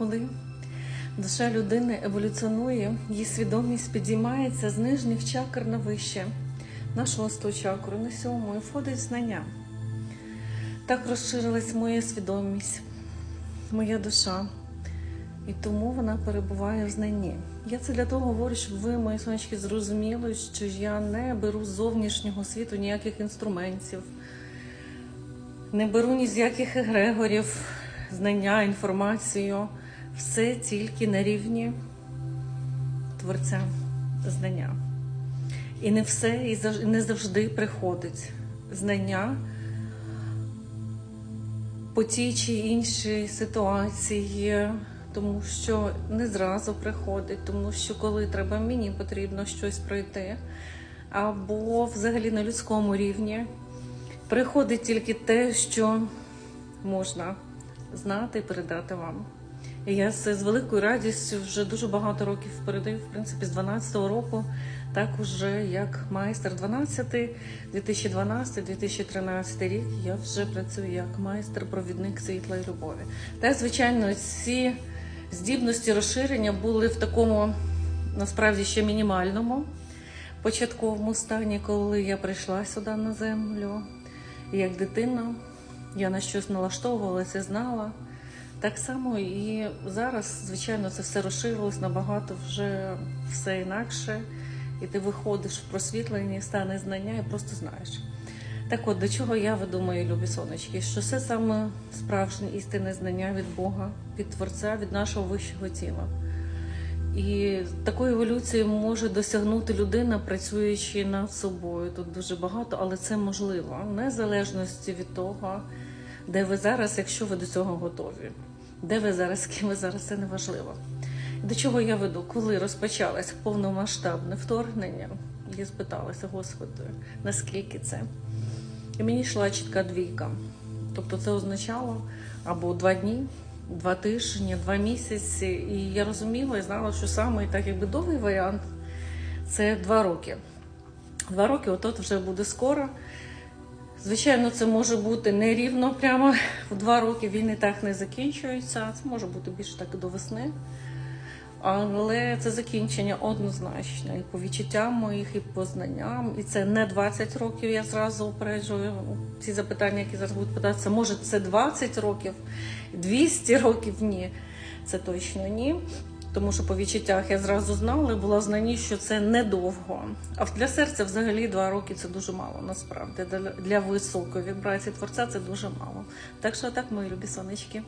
коли душа людини еволюціонує, її свідомість підіймається з нижніх чакр на вище, на шосту чакру, на сьому, і входить знання. Так розширилась моя свідомість, моя душа. І тому вона перебуває в знанні. Я це для того говорю, щоб ви, мої сонечки, зрозуміли, що я не беру з зовнішнього світу ніяких інструментів, не беру ні з яких егрегорів, знання, інформацію. Все тільки на рівні творця знання. І не все і не завжди приходить знання по тій чи іншій ситуації, тому що не зразу приходить, тому що коли треба мені потрібно щось пройти, або взагалі на людському рівні приходить тільки те, що можна знати і передати вам. Я з великою радістю вже дуже багато років передаю, в принципі, з 12-го року, так уже як майстер 12, 2012-2013 рік я вже працюю як майстер-провідник світла і любові. Та, звичайно, ці здібності розширення були в такому насправді ще мінімальному початковому стані, коли я прийшла сюди на землю. Як дитина я на щось налаштовувалася, знала. Так само і зараз, звичайно, це все розширилось набагато вже все інакше. І ти виходиш в просвітлення, стане знання і просто знаєш. Так от, до чого я веду, мої любі сонечки, що це саме справжнє істинне знання від Бога, від Творця, від нашого вищого тіла. І такої еволюції може досягнути людина, працюючи над собою. Тут дуже багато, але це можливо, незалежності від того, де ви зараз, якщо ви до цього готові. Де ви зараз, з ким ви зараз, це не важливо. До чого я веду? Коли розпочалось повномасштабне вторгнення, я спиталася, Господи, наскільки це? І мені йшла чітка двійка. Тобто це означало або два дні, два тижні, два місяці. І я розуміла і знала, що саме так якби довгий варіант це два роки. Два роки, от вже буде скоро. Звичайно, це може бути не рівно прямо в два роки війни так не закінчується. Це може бути більше так до весни. Але це закінчення однозначно і по відчуттям моїх, і по знанням. І це не 20 років. Я зразу опереджую ці запитання, які зараз будуть питатися. Може, це 20 років, 200 років? Ні, це точно ні. Тому що по відчуттях я зразу знала, була знані, що це недовго. А для серця взагалі два роки це дуже мало, насправді. Для високої вібрації творця це дуже мало. Так що так, мої любі сонечки.